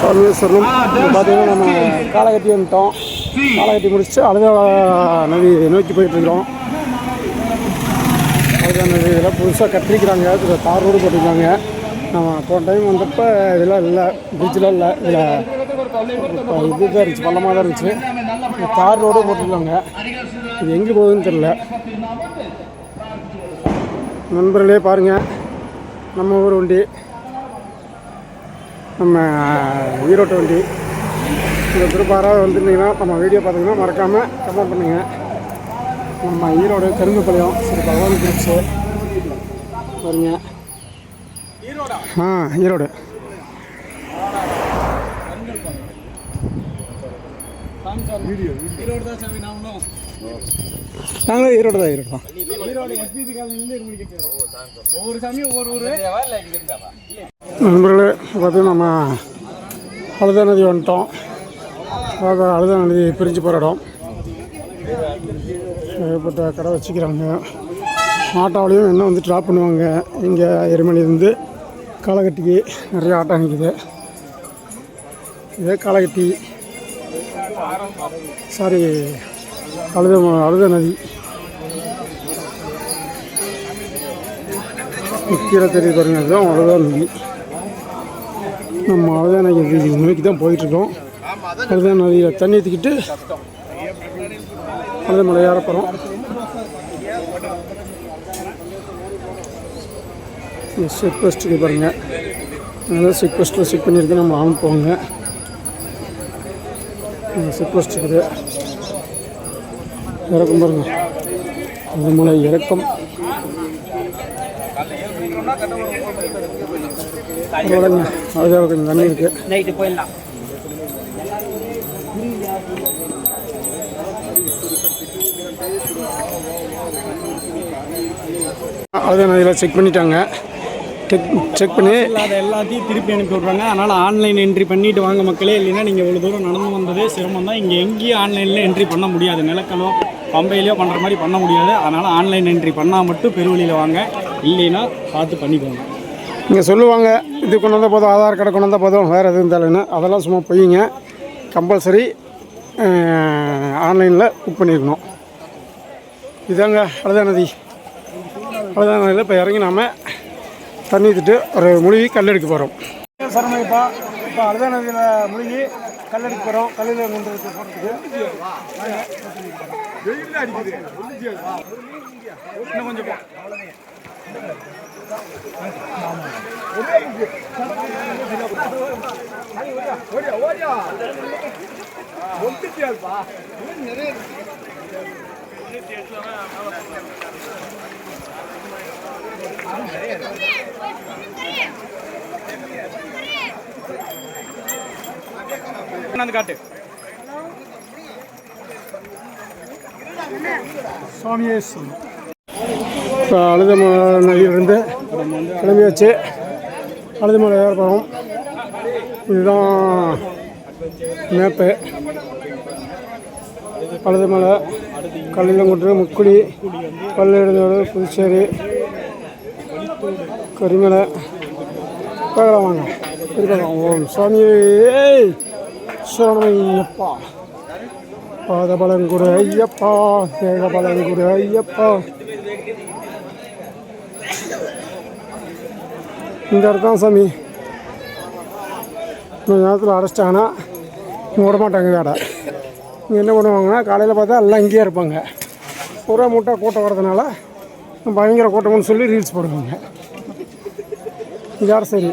சர்வேஸ்வரம் பார்த்தீங்கன்னா நம்ம காலகட்டி வந்துட்டோம். காலகட்டி முடிச்சுட்டு அழுதா நதி நோக்கி போயிட்டு இருக்கிறோம் அழுதா நதியில் புதுசாக கட்டிருக்கிறாங்க இதில் தார் ரோடு போட்டிருக்காங்க. நம்ம போன டைம் வந்தப்போ இதெல்லாம் இல்லை. பிரிட்ஜெலாம் இல்லை. இதில் இப்போ இதுதான் இருந்துச்சு. பள்ளமாக தான் இருந்துச்சு. தார் ரோடு போட்டிருக்காங்க. இது எங்கே போகுதுன்னு தெரில நண்பர்களே பாருங்கள் நம்ம ஊர் வண்டி. நம்ம ஹீரோ வண்டி இந்த திருப்பாராக வந்துருந்தீங்கன்னா நம்ம வீடியோ பார்த்தீங்கன்னா மறக்காமல் கமெண்ட் பண்ணுங்கள் நம்ம ஈரோடு கரும்புப்பாளையம் ஸ்ரீ பகவான் குரூப்ஸு பாருங்க. ஆ ஈரோடு. நாங்களும் ஈரோடு தான் ஈரோடு தான் நண்பர்களே பார்த்தீங்கன்னா நம்ம அழுத நதி வந்துட்டோம். அதாவது அழுத நதி பிரிஞ்சு போகிற இடம். ஏகப்பட்ட கடை வச்சுக்கிறாங்க. ஆட்டோவிலையும் என்ன வந்து ட்ராப் பண்ணுவாங்க. இங்கே எருமணிலேருந்து காலகட்டிக்கு நிறைய ஆட்டோ நிற்குது இதே காலகட்டி சாரி அழுத அழுத நதி. கீழே தெரிய பாருங்க அதுதான் அழுதா நதி. நம்ம அழுதா நோக்கி தான் போயிட்டுருக்கோம். அதுதான் நதியில் தண்ணி ஊற்றிக்கிட்டு அழுத மலை ஏற போகிறோம் செக் போஸ்ட்டுக்கு பாருங்கள் அதான் செக் போஸ்ட்டில் செக் பண்ணியிருக்கு நம்ம அனுப்புவாங்க செக் போஸ்ட் இருக்குது. இறக்கம் பாருங்க. அது மலை இறக்கம். பரவாயில்லைங்க அழகாக கொஞ்சம் தண்ணி இருக்குது நைட்டு போயிடலாம். அழுத நதியில் செக் பண்ணிட்டாங்க. செக் செக் பண்ணி இல்லாத எல்லாத்தையும் திருப்பி அனுப்பி விட்றாங்க. அதனால் ஆன்லைன் என்ட்ரி பண்ணிட்டு வாங்க மக்களே. இல்லைன்னா நீங்கள் இவ்வளோ தூரம் நடந்து வந்ததே சிரமம் தான். இங்கே எங்கேயும் ஆன்லைனில் என்ட்ரி பண்ண முடியாது. நிலக்கலோ பம்பையிலையோ பண்ணுற மாதிரி பண்ண முடியாது. அதனால் ஆன்லைன் என்ட்ரி பண்ணால் மட்டும் பெருவழியில் வாங்க. இல்லைன்னா பார்த்து பண்ணிக்கோங்க. இங்கே சொல்லுவாங்க இது கொண்டு வந்தால் போதும் ஆதார் கார்டு கொண்டு வந்தால் போதும் வேறு எதுவும் தேவைன்னு அதெல்லாம் சும்மா பொய்யுங்க கம்பல்சரி ஆன்லைனில் புக் பண்ணியிருக்கணும் இதாங்க அழுதா நதி அழுதா நதியில் இப்போ இறங்கி நாம தண்ணி ஊற்றிட்டு ஒரு மூழ்கி கல் எடுக்க போகிறோம் சரணமைப்பா இப்போ அழுதா நதியில் மூழ்கி கல் எடுக்க போகிறோம் கல்லில் கொண்டு வந்து போகிறதுக்கு இன்னும் கொஞ்சம் காட்டு சுவாமியே அழுதமலை நதியிலிருந்து கிளம்பியாச்சு. அழுதமலை ஏற ஏற்படும் இதுதான் மேப்பு. அழுதமலை கல்லிலங்குன்று முக்குடி பல்லெடுந்தோடு புதுச்சேரி கரிமலை. பார்க்கலாம் வாங்க. இருக்கலாம் ஓம் சுவாமியே பாத பாதபலங்குரு ஐயப்பா தேகபலங்குரு ஐயப்பா. இந்த இடத்தான் சாமி. கொஞ்ச நேரத்தில் அரைச்சிட்டாங்கன்னா விட மாட்டாங்க வேடை இங்கே என்ன பண்ணுவாங்கன்னா காலையில் பார்த்தா எல்லாம் இங்கேயே இருப்பாங்க. ஒரே மூட்டை கூட்டம் வரதுனால பயங்கர கூட்டம்னு சொல்லி ரீல்ஸ் போடுவாங்க. இதோட சரி.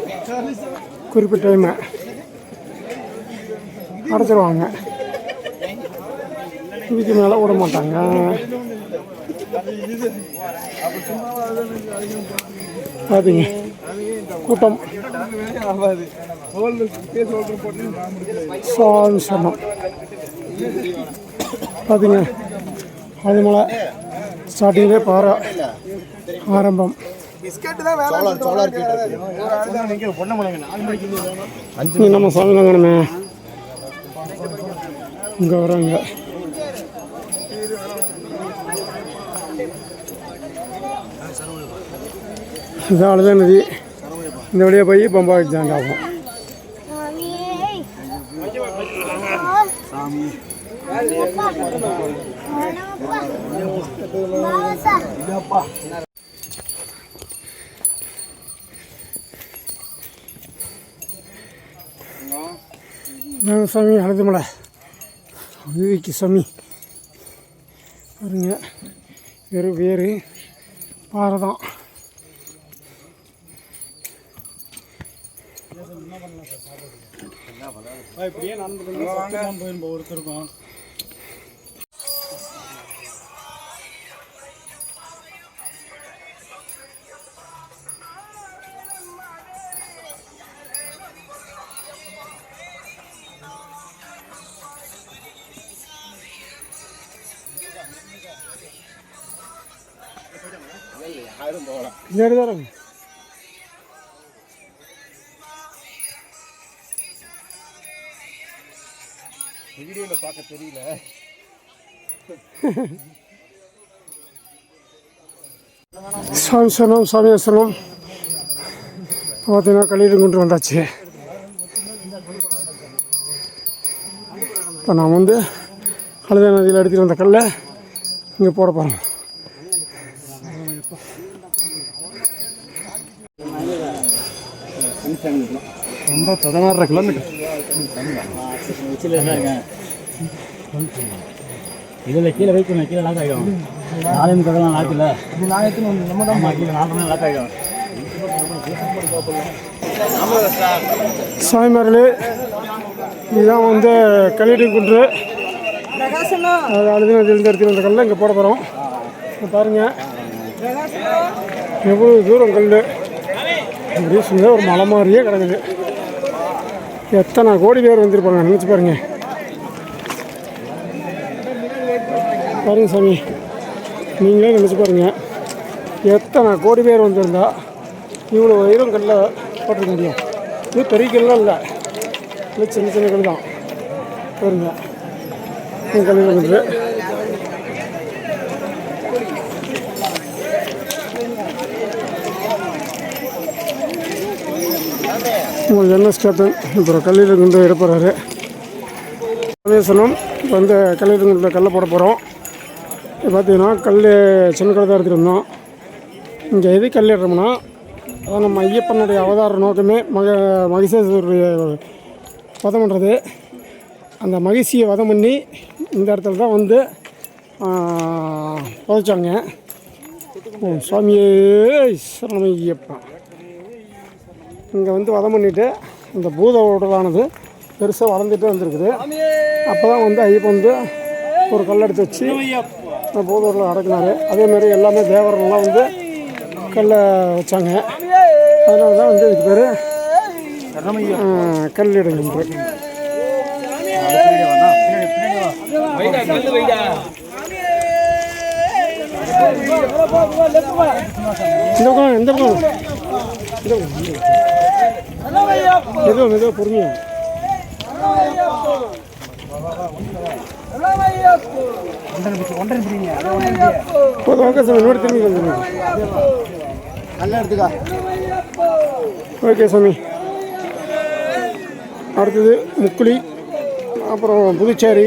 குறிப்பிட்ட டைமை அடைச்சிருவாங்க. இதுக்கு மேலே விட மாட்டாங்க. பார்த்தீங்க கூட்டம். சாமி சொன்னோம் பார்த்தீங்க அது மேலே. ஸ்டார்டிங்லேயே பாறை. ஆரம்பம். நம்ம சாமி தாங்கணுமே இங்கே வராங்க. இதான் அழுத நதி இந்த வழியாக போய் பம்பாய் ஜாயின் ஆகும். நாங்கள் சாமி அழுதுமலை விவிக்கு சாமி. பாருங்க. வெறும் வேறு. பாறை தான். இப்படியே நடந்து போயிருப்போம் ஒருத்தருக்கும். பின்னாடி தான் பார்க்க தெரியல. சாமி சரணம் சாமி சரணம் பார்த்தீங்கன்னா கல்லிடம் கொண்டு வந்தாச்சு. இப்போ நான் வந்து கழுத நதியில் எடுத்துகிட்டு வந்த கல்லை இங்கே போட போகிறோம் ரொம்ப பதினாறரை கிலோமீட்டர். இதில் கீழே வைக்கணும் கீழே லாக் ஆகிடும். நாலு கதெல்லாம் லாக் இல்லை. நாயத்துன்னு ஒன்று நம்ம தான் கீழே நாலு லாக் ஆகிடும் சாமிமார்களே இதுதான் வந்து கல்லிடம் குன்று. அது அழுது நதியிலேருந்து எடுத்துகிட்டு வந்த கல்லை இங்கே போட போகிறோம் இங்க பாருங்க. எவ்வளோ தூரம் கல் அப்படியே ஒரு மலை மாதிரியே கிடக்குது. எத்தனை கோடி பேர் வந்திருப்பாங்க நினச்சி பாருங்க. பாருங்கள் சாமி. நீங்களே நினச்சி பாருங்கள் எத்தனை கோடி பேர் வந்திருந்தா இவ்வளோ உயரம் கல்ல போட்டிருக்க முடியும்? இது பெரிய கல்லாம் இல்லை. சின்ன சின்ன கல் தான். பாருங்க. இந்த கல் வந்து உங்களுக்கு என்ன ஸ்டேட்டன் அப்புறம் கல்லில் கொண்டு எடுப்புறாரு ராமேஸ்வரம் இப்போ வந்து கல்லில் கொண்டு கல்லை போட போகிறோம் இப்போ பார்த்தீங்கன்னா கல் சின்ன கடை தான் எடுத்துகிட்டு இங்கே எது கல் கல்லிடுறோம்னா அதான் நம்ம ஐயப்பனுடைய அவதார நோக்கமே மக மகிஷேஸ்வருடைய வதம் பண்ணுறது அந்த மகிழ்ச்சியை வதம் பண்ணி இந்த இடத்துல தான் வந்து புதைச்சாங்க. ஓ சுவாமியே ஐயப்பன் இங்கே வந்து வதம் பண்ணிவிட்டு இந்த பூத உடலானது பெருசாக வளர்ந்துட்டு வந்திருக்குது. அப்போ தான் வந்து ஐயப்பன் வந்து ஒரு கல் எடுத்து வச்சு பூதூரில் பூத அடக்குனாரு? அதேமாதிரி எல்லாமே தேவரெல்லாம் வந்து கல்லை வச்சாங்க. அதனால தான் வந்து இதுக்கு பேர் கல்லிடங்குன்று இந்த பக்கம் எந்த பக்கம் இந்த பக்கம். மெதுவா பொறுமையா? போதும் ஓகே சாமி. இன்னொரு திரும்பி ஓகே சாமி அடுத்தது முக்குழி அப்புறம் புதுச்சேரி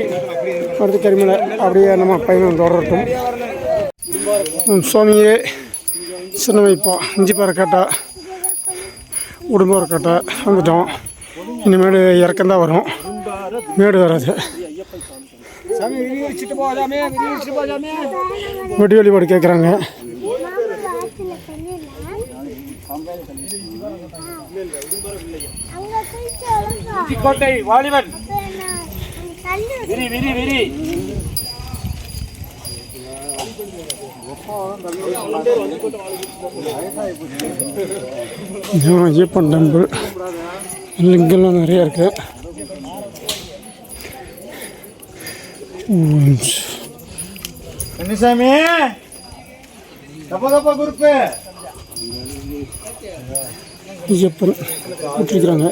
அடுத்து கரிமலை அப்படியே நம்ம பயணம் தொடரட்டும். சுவாமியே சின்ன வைப்பா இஞ்சிப்பாறை வந்துட்டோம். இனிமேல் இறக்கம் தான் வரும். மேடு வராது. சாமி விரி வச்சுட்டு போதாமே விரி வச்சுட்டு போதாமே வெடி வழிபாடு கேட்குறாங்க கோட்டை வாலிபன். விரி விரி விரி. ஐயப்பன் டெம்பிள் லிங்கெல்லாம் நிறையா இருக்கு. கன்னிசாமி தப்ப தப்ப குரூப்பு ஐயப்பன் விட்டுருக்குறாங்க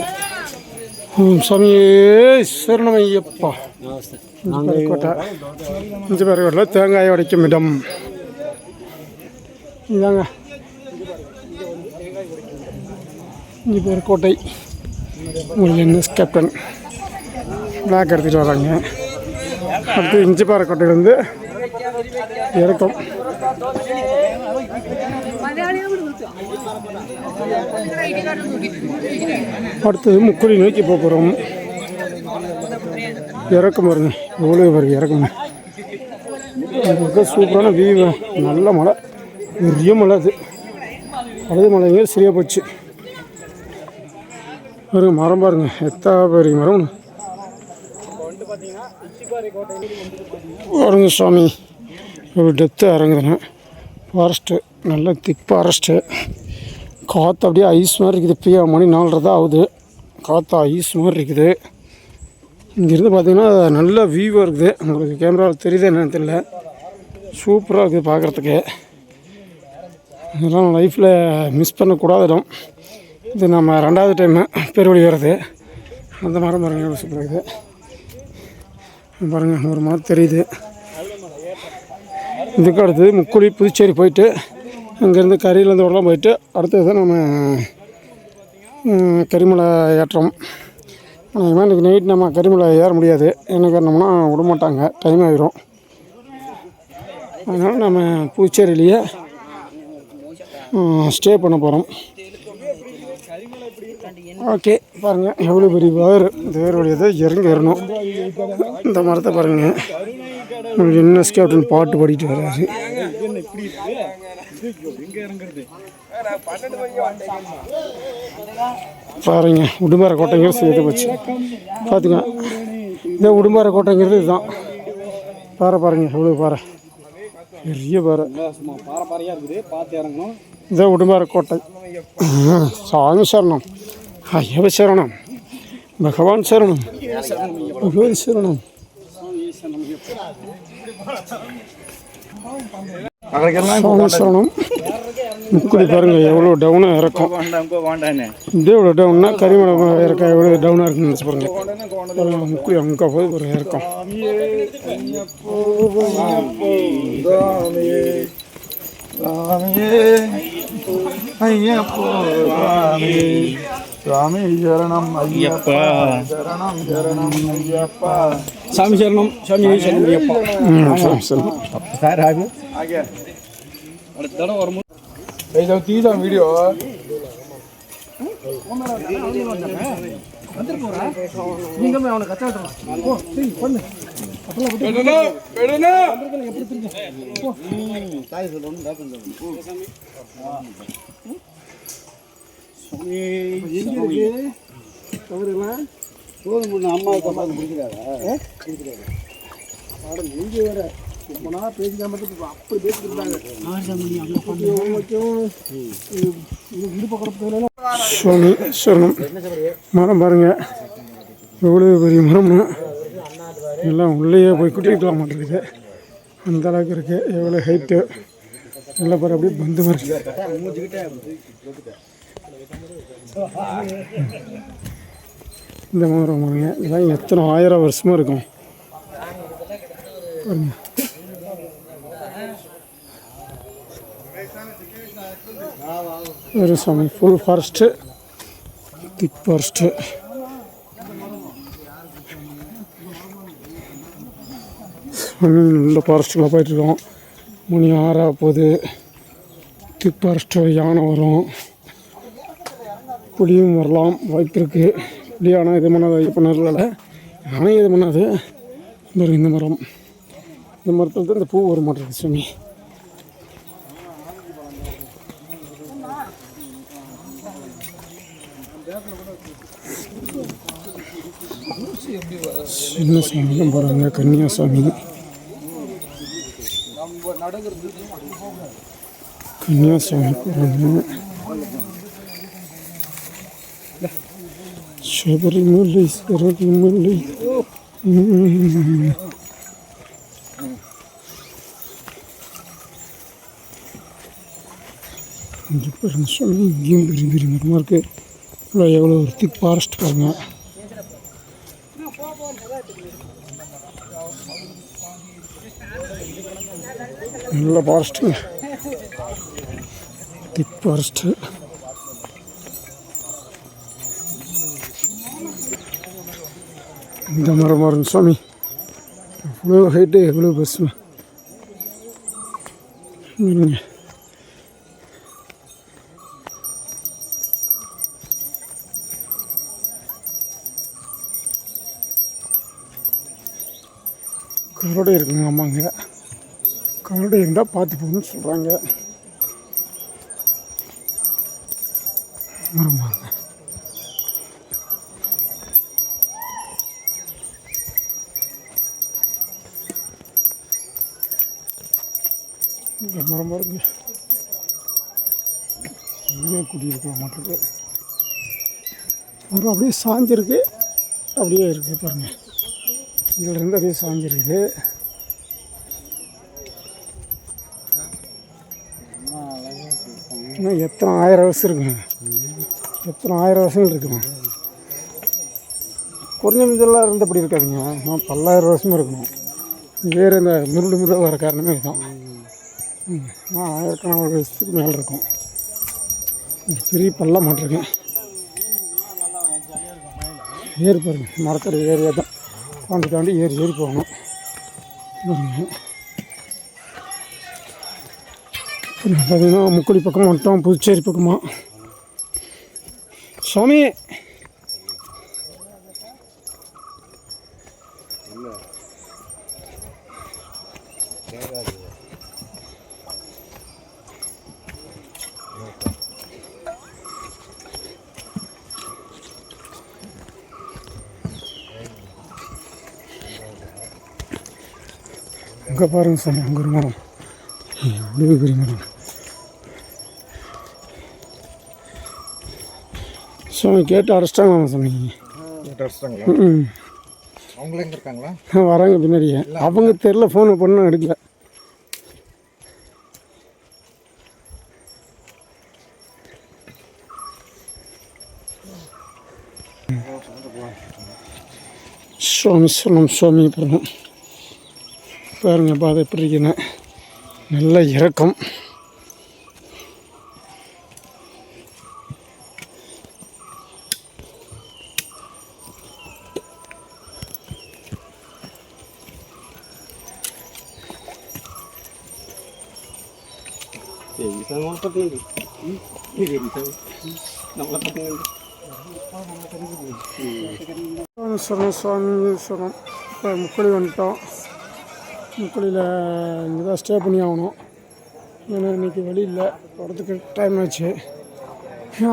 ம், சுவாமியே சரணம் ஐயப்பா கோட்டை இஞ்சிப்பாறை கோட்டையில் தேங்காய் உடைக்கும் இடம் இதாங்க இஞ்சிப்பாறை கோட்டை உங்களுக்கு என்ன கேப்டன் பேக் எடுத்துகிட்டு வராங்க அடுத்து இஞ்சிப்பாறை கோட்டையிலேருந்து இறக்கம். அடுத்தது முக்குழி நோக்கி போக போகிறோம் இறக்கம் பாருங்க. எவ்வளோ பாருங்க இறக்கம் சூப்பரான வியூ நல்ல மழை பெரிய மழை அது. அழுது மழை சரியாக போச்சு. பாருங்க மரம் பாருங்க. எத்தா பெரிய மரம். பாருங்க சுவாமி ஒரு டெத்து இறங்குதுண்ணே ஃபாரஸ்ட்டு நல்ல திக் ஃபாரஸ்ட்டு காற்று அப்படியே ஐஸ் மாதிரி இருக்குது. இப்போயே மணி நாலரை தான் ஆகுது. காற்று ஐஸ் மாதிரி இருக்குது. இங்கேருந்து பார்த்தீங்கன்னா நல்ல வியூவாக இருக்குது. உங்களுக்கு கேமராவில் தெரியுது என்னன்னு தெரியல. சூப்பராக இருக்குது பார்க்குறதுக்கு. இதெல்லாம் லைஃப்பில் மிஸ் பண்ணக்கூடாத இடம். இது நம்ம ரெண்டாவது டைமு பெருவழி வர்றது. அந்த மரம் பாருங்க சூப்பராக இருக்குது. பாருங்கள் ஒரு மாதிரி தெரியுது. இதுக்கு அடுத்தது முக்குழி புதுச்சேரி போயிட்டு அங்கேருந்து கரியிலேருந்து வரலாம் போயிட்டு அடுத்தது நம்ம கரிமலை ஏற்றம். ஆனால் இன்றைக்கி நைட் நம்ம கரிமலை ஏற முடியாது. என்ன காரணம்னா விட மாட்டாங்க. டைம் ஆகிரும் அதனால் நம்ம புதுச்சேரியிலேயே ஸ்டே பண்ண போகிறோம் ஓகே பாருங்கள் எவ்வளோ பெரிய வேர் இந்த இறங்கி வரணும். இந்த மரத்தை பாருங்கள் உங்களுக்கு என்ன கேப்டன் பாட்டு பாடிட்டு வர்றாரு. பாருங்க உடும்பாறை கோட்டைங்கிறது சேர்த்து போச்சு. பார்த்துங்க இந்த உடும்பாறை கோட்டைங்கிறது இதுதான். பாறை பாருங்க எவ்வளோ பாறை. பெரிய பாறை. பாரம்பரியாக இருக்குது பார்த்து இறங்கணும். இதான் உடும்பாறை கோட்டை. சாமி சரணம். ஐயவ சரணம் பகவான் சரணம் பகவான் சரணம் சரணம் முக்குடி பாருங்க எவ்வளோ டவுனாக இறக்கும் இதே எவ்வளோ டவுன்னா கரிமலை இறக்க எவ்வளோ டவுனாக இருக்குன்னு நினச்சி பாருங்கள் பாருங்க, முக்குடி அங்கே போய் ஒரு இறக்கம் சாமி சரணம் ஐயப்பா. சரணம் சரணம் ஐயப்பா. சாமி சரணம் சாமி சரணம் ஐயப்பா. சார் ஆகும் ஆகே. அடுத்த தடவை வரும்போது ஏய் நான் தீதா வீடியோ நீங்க எங்கே இருக்குது எல்லாம் போதும் பொண்ணு அம்மா கொண்டாந்து பிடிக்கிறாரா பிடிக்கிறாரு மேடம் வேற? ரொம்ப நாளாக பேசிக்காம அப்படி பேசிக்கிறாங்க சொல்லணும் சொல்லணும் மரம் பாருங்கள் எவ்வளோ பெரிய மரம்னா. எல்லாம் உள்ளேயே போய் குட்டிட்டு மாட்டேங்குது அந்த அளவுக்கு இருக்குது எவ்வளோ ஹைட்டு நல்லா பாரு அப்படியே பந்து மாதிரி. இந்த மாதிரி பாருங்க இதெல்லாம் எத்தனை ஆயிரம் வருஷமாக இருக்கும். பாருங்க. ஒரு சாமி. ஃபுல் ஃபாரஸ்ட்டு திக் ஃபாரஸ்ட்டு நல்ல ஃபாரஸ்ட்டில் போயிட்டுருக்கோம் மணி ஆறாக போகுது. திக் ஃபாரஸ்ட்டு யானை வரும். புலியும் வரலாம். வாய்ப்பு இருக்குது புலி ஆனால் இது பண்ணாது இது பண்ணதில்ல ஆனால் இது பண்ணாது. பாருங்க இந்த மரம். இந்த மரத்தில் தான் இந்த பூ வர மாட்டேங்குது சாமி சின்ன சாமியும் போகிறாங்க கன்னியாசாமி கன்னியாசாமி போகிறாங்க சபரிமலை சபரிமலை உம். இங்கே பாருங்க சாமி இங்கேயும் பெரிய பெரிய மரமாக இருக்குது இவ்வளோ எவ்வளோ ஒரு திக் ஃபாரஸ்ட் பாருங்க நல்ல ஃபாரஸ்ட்டுங்க திக் ஃபாரஸ்ட்டு இந்த மரம் வரும் சுவாமி எவ்வளோ ஹைட்டு எவ்வளோ பெருசுமா இருங்க கரடை இருக்குங்க ஆமாங்க கரடை இருந்தால் பார்த்து போகணும்னு சொல்கிறாங்க ஆமாம் ரொம்ப இந்த மரம் பாருங்க. குடியிருக்கிற மாட்டிருக்கு மரம் அப்படியே சாஞ்சிருக்கு. அப்படியே இருக்குது பாருங்கள் கீழே அப்படியே சாஞ்சிருக்குது. இன்னும் எத்தனை ஆயிரம் வருஷம் இருக்குங்க. எத்தனை ஆயிரம் வருஷங்கள் இருக்குங்க. குறைஞ்ச இருந்தால் அப்படி இருக்காதுங்க. பல்லாயிரம் வருஷமும் இருக்கணும். வேறு இந்த முருள் முருடு வர காரணமே இதுதான். நான் ஆயிரக்கணக்கான வருஷத்துக்கு மேலே இருக்கும் பெரிய பள்ளம் மாட்டிருக்கேன் ஏறி பாருங்க மரத்தடி ஏரியா தான் தாண்டி தாண்டி ஏறி ஏறி போகணும். பார்த்தீங்கன்னா முக்குடி பக்கம் வந்துட்டோம் புதுச்சேரி பக்கமாக சுவாமி அங்கே பாருங்க சாமி அங்கே ஒரு மரம். எவ்வளோ பெரிய மரம். சாமி கேட்டு அடைச்சிட்டாங்களா சாமி? ம் அவங்களே இருக்காங்களா? வராங்க பின்னாடியே அவங்க தெரில ஃபோனை பண்ண எடுக்கல. சுவாமி சொல்லம் சுவாமி அப்புறம் பாருங்க பாதை எப்படி இருக்குன்னு நல்ல இறக்கம் சுவாமி சுவாமி சுரம் இப்போ முக்குழி வந்துட்டோம் முக்குழியில் இங்கே தான் ஸ்டே பண்ணி ஆகணும். ஏன்னா இன்றைக்கி வழி இல்லை. வரதுக்கு டைம் ஆச்சு.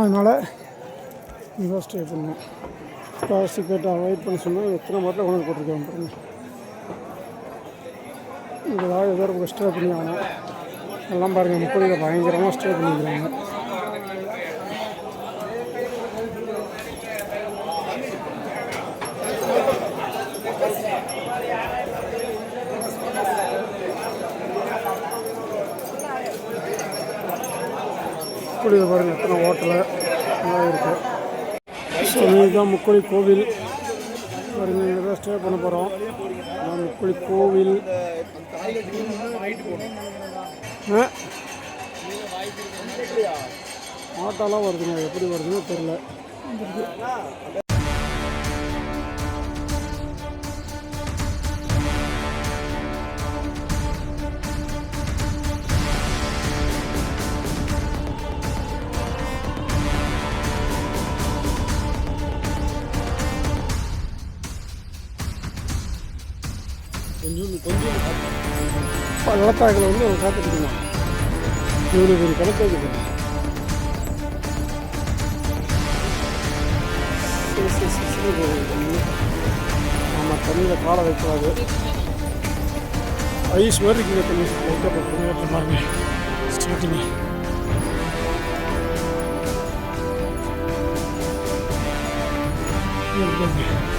அதனால் இங்கே தான் ஸ்டே பண்ணோம் காசு கேட்டால் அவாய்ட் பண்ண சொன்னால் எத்தனை மாட்டில் கொண்டு போட்டிருக்கேன் பாருங்க. இங்கே தான் எதாவது ஸ்டே பண்ணி ஆகணும். எல்லாம் பாருங்கள் முக்குழியில் பயங்கரமாக ஸ்டே பண்ணிக்கிறாங்க. முக்குழியில் பாருங்கள் எத்தனை ஹோட்டலு இருக்குது ஸோ இதுதான் முக்குழி கோவில். பாருங்க இங்கே தான் ஸ்டே பண்ண போகிறோம் அதான் முக்குழி கோவில். ஆட்டோலாம் வருதுங்க எப்படி வருதுன்னு தெரில பள்ளத்தாக்கில் வந்து அவங்க காற்று பிடிக்கணும் இவ்வளோ பெரிய கணக்கு இருக்குது ஆமாம் தண்ணியில் காலை வைக்கூடாது ஐஸ் மாதிரி இருக்குங்க தண்ணி. லைட்டாக பாருங்க ஸ்டார்டிங்கு Yeah, yeah, yeah.